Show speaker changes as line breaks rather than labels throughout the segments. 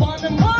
upon the moon.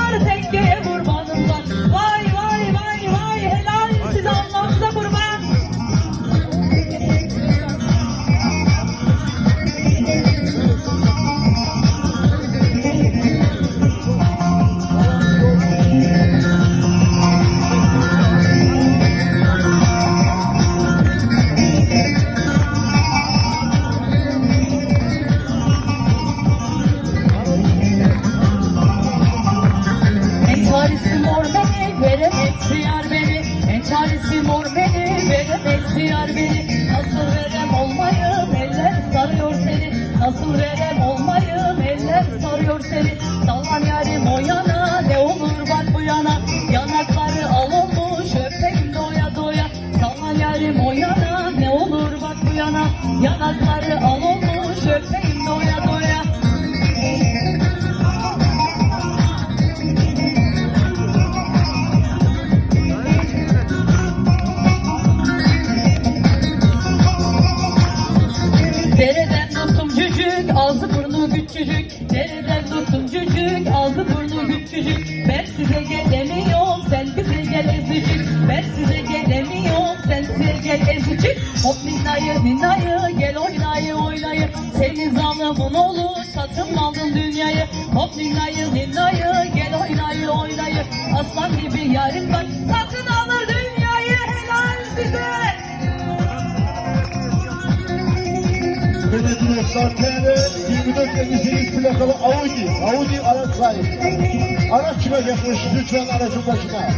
Nasıl verem olmayım, eller sarıyor seni. Nasıl verem olmayım, eller sarıyor seni. Sallan yarim o yana, ne olur bak bu yana. Yanakları al olmuş, öpeyim doya doya. Sallan yarim o yana, ne olur bak bu yana. Yanakları al olmuş, öpeyim doya doya. Küçücük. Dereden tuttum cücük, ağzı burnu küçücük. Ben size gelemiyorum, sen bize gel ezicik. Ben size gelemiyorum, sen bize gel ezicik. Hop ninayı ninayı, gel oynayı oynayı. Senin zalımın olur, satın aldın dünyayı. Hop ninayı ninayı, gel oynayı oynayı. Aslan gibi yarın
Belediye Sartene 2458 plakalı Audi, Audi araç sahibi. Araç çıkacakmış lütfen aracın başına.